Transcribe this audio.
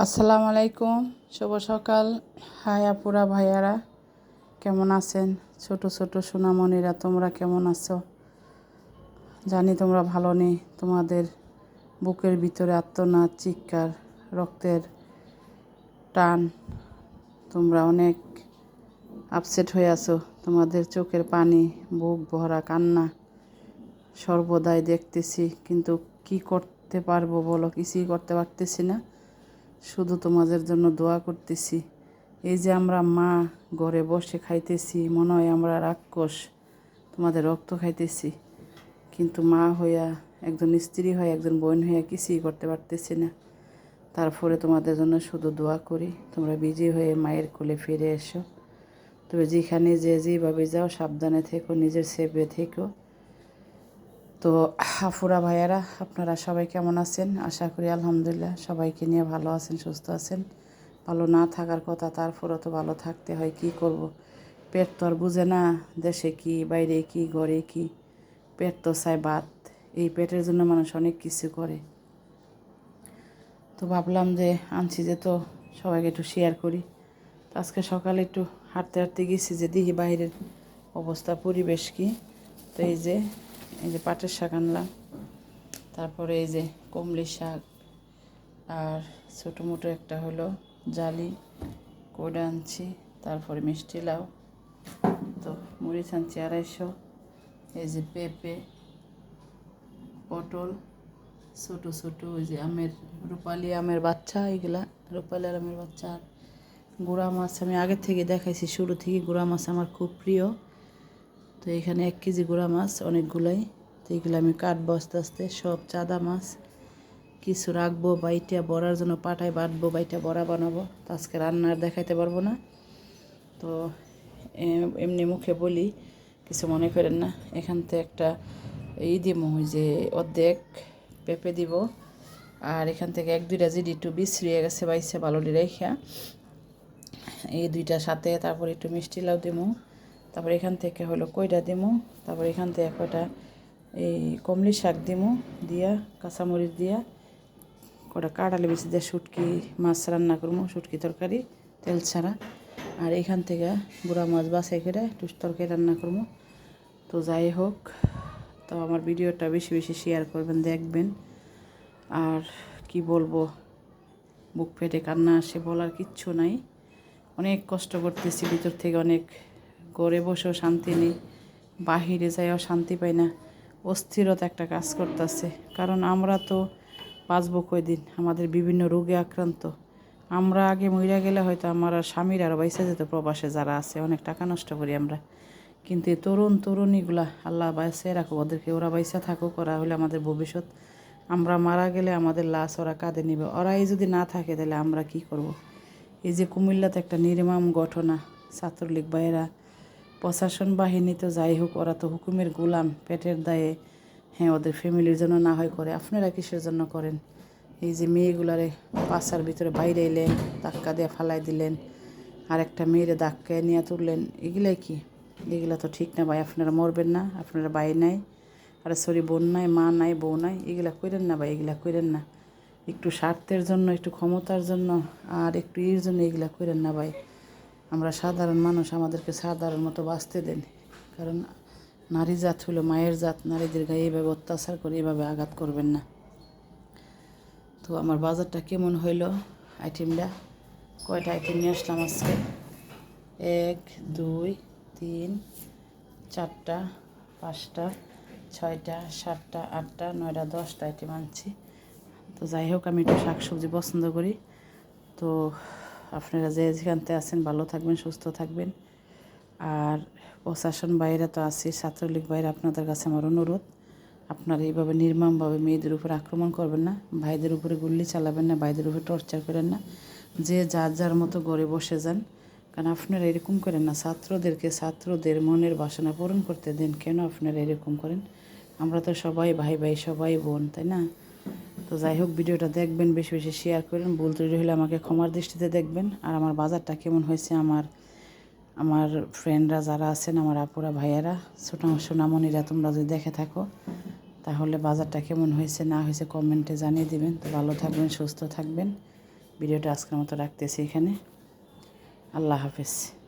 আসসালামু আলাইকুম, শুভ সকাল। হাই আপুরা, ভাইয়ারা, কেমন আছেন? ছোট ছোট সোনামণিরা, তোমরা কেমন আছো? জানি তোমরা ভালো নেই। তোমাদের বুকের ভিতরে আত্মনাদ চিৎকার, রক্তের টান। তোমরা অনেক আপসেট হয়ে আছো। তোমাদের চোখের পানি, বুক ভরা কান্না, সর্বদাই দেখতেছি। কিন্তু কি করতে পারব বলো? কিছুই করতে পারতেছি না। শুধু তোমাদের জন্য দোয়া করতেছি। এই যে আমরা মা ঘরে বসে খাইতেছি, মনে হয় আমরা রাক্ষস, তোমাদের রক্ত খাইতেছি। কিন্তু মা হইয়া, একজন স্ত্রী হয়ে একজন বোন হইয়া কিছুই করতে পারতেছি না। তারপরে তোমাদের জন্য শুধু দোয়া করি, তোমরা বিজি হয়ে মায়ের কোলে ফিরে এসো। তবে যেখানে যে যেভাবে যাও, সাবধানে থেকো, নিজের সেভে থেকো। তো হাফুরা ভাইয়ারা, আপনারা সবাই কেমন আছেন? আশা করি আলহামদুলিল্লাহ সবাইকে নিয়ে ভালো আছেন, সুস্থ আছেন। ভালো না থাকার কথা তারপরও তো ভালো থাকতে হয়, কি করব। পেট তো আর বুঝে না, দেশে কি, বাইরে কি, ঘরে কি? পেট তো চাই বাদ এই পেটের জন্য মানুষ অনেক কিছু করে। তো ভাবলাম যে, আনছি যে তো সবাইকে একটু শেয়ার করি। তো আজকে সকালে একটু হাঁটতে হাঁটতে গেছি যে, দেখি বাইরের অবস্থা, পরিবেশ কি? তো এই যে এই যে পাটের শাক আনলাম। তারপরে এই যে কমলি শাক আর ছোটো মোটো একটা হলো জালি কোডা আনছি, তারপরে মিষ্টি লাউ, তো মরিচ আনছি আড়াইশো। এই যে পেঁপে, পটল, ছোটো ছোটো ওই যে আমের, রূপালি আমের বাচ্চা এগুলা রূপালি আমের বাচ্চা। আর গুঁড়া মাছ আমি আগের থেকে দেখাইছি, শুরু থেকে গুঁড়া মাছ আমার খুব প্রিয়। তো এখানে এক কেজি গুঁড়া মাছ অনেকগুলাই। তো এগুলো আমি কাটবো আস্তে আস্তে। সব চাদা মাছ। কিছু রাখব বাইটা বড়ার জন্য পাটায় বাটবো বাইটা বড়া বানাবো। তো আজকে রান্নার দেখাইতে পারব না। তো এমনি মুখে বলি, কিছু মনে করেন না। এখান থেকে একটা ই দিব যে অর্ধেক পেঁপে দিব। আর এখান থেকে এক, দুইটা জিডি একটু বিশ্রিয়ে গেছে বাইসে ভালো রেখা। এই দুইটা সাথে তারপর একটু মিষ্টি লাউ দিমু। তারপর এখান থেকে হলো কইটা দিমু, তারপর এখান থেকে কয়টা, এই কমলি শাক দিমু, দিয়া কাঁচামরিচ দিয়া কটা কাটালে বেশি দিয়ে শুটকি মাছ রান্না করব শুটকি তরকারি, তেল ছাড়া। আর এখান থেকে বুড়া মাছ বাছাই করে টুস তরকারি রান্না করব তো যাই হোক, তো আমার ভিডিওটা বেশি বেশি শেয়ার করবেন, দেখবেন। আর কি বলব, বুক ফেটে কান্না আসে বলার কিচ্ছু নাই। অনেক কষ্ট করতেছি, ভিতর থেকে অনেক ঘরে বসেও শান্তি নেই, বাহিরে যাইও শান্তি পাই না। অস্থিরতা একটা কাজ করতেছে। কারণ আমরা তো বাঁচবো কয়দিন? আমাদের বিভিন্ন রোগে আক্রান্ত। আমরা আগে মহিলা গেলে হয়তো আমার আর স্বামীর আরও বাইসা যেত প্রবাসে যারা আছে, অনেক টাকা নষ্ট করি আমরা। কিন্তু এই তরুণ তরুণীগুলা, আল্লাহ বাইসে রাখো ওদেরকে ওরা বাইসা থাকুক, ওরা হলে আমাদের ভবিষ্যৎ। আমরা মারা গেলে আমাদের লাশ ওরা কাঁদে নিবে। ওরাই যদি না থাকে তাহলে আমরা কি করব। এই যে কুমিল্লাতে একটা নির্মাম ঘটনা, ছাত্রলীগ বাইরা প্রশাসন বাহিনী তো যাই হোক, ওরা তো হুকুমের গোলাম, পেটের দায়ে। হ্যাঁ ওদের ফ্যামিলির জন্য না হয় করে। আপনারা কিসের জন্য করেন? এই যে মেয়েগুলারে পাশার ভিতরে বাইরে এলেন, ধাক্কা দিয়ে ফালাই দিলেন আর একটা মেয়েরে ধাক্কা নিয়ে তুললেন, এগুলাই কি? এগুলা তো ঠিক না ভাই, আপনারা মরবেন না, আপনারা বাই নাই। আর সরি, বোন নাই, মা নাই, বউ নাই, এগুলা করেন না ভাই, এগুলা করেন না। একটু স্বার্থের জন্য, একটু ক্ষমতার জন্য, আর একটু ইয়ের জন্য এগুলা করেন না ভাই। আমরা সাধারণ মানুষ, আমাদেরকে সাধারণ মতো বাঁচতে দেন। কারণ নারী জাত হলো মায়ের জাত, নারীদের গায়ে এইভাবে অত্যাচার করে এভাবে আঘাত করবেন না। তো আমার বাজারটা কেমন হইল? আইটেমটা কয়টা আইটেম নিয়ে আসলাম আজকে? এক, দুই, তিন, চারটা, পাঁচটা, ছয়টা, সাতটা, আটটা, নয়টা, দশটা আইটেম আনছি। তো যাই হোক, আমি একটু শাক সবজি পছন্দ করি। তো আপনারা যে যেখানতে আছেন ভালো থাকবেন, সুস্থ থাকবেন। আর প্রশাসন বাইরে তো আছি, ছাত্রলীগ বাইরে আপনাদের কাছে আমার অনুরোধ। আপনারা এইভাবে নির্মমভাবে মেয়েদের উপরে আক্রমণ করবেন না, ভাইদের উপরে গুল্লি চালাবেন না, ভাইদের উপরে টর্চার করেন না। যে যার যার মতো গড়ে বসে যান। কারণ আপনারা এরকম করেন না, ছাত্রদেরকে ছাত্রদের মনের বাসনা পূরণ করতে দেন। কেন আপনারা এরকম করেন? আমরা তো সবাই ভাই ভাই, সবাই বোন, তাই না? তো যাই হোক, ভিডিওটা দেখবেন, বেশি বেশি শেয়ার করেন। ভুল ত্রুটি হলে আমাকে ক্ষমার দৃষ্টিতে দেখবেন। আর আমার বাজারটা কেমন হয়েছে, আমার আমার ফ্রেন্ডরা যারা আছেন, আমার আপুরা, ভাইয়ারা, ছোটো সোনামণিরা তোমরা যদি দেখে থাকো, তাহলে বাজারটা কেমন হয়েছে, না হয়েছে কমেন্টে জানিয়ে দিবেন। তো ভালো থাকবেন, সুস্থ থাকবেন। ভিডিওটা আজকের মতো রাখতেছি এখানে। আল্লাহ হাফেজ।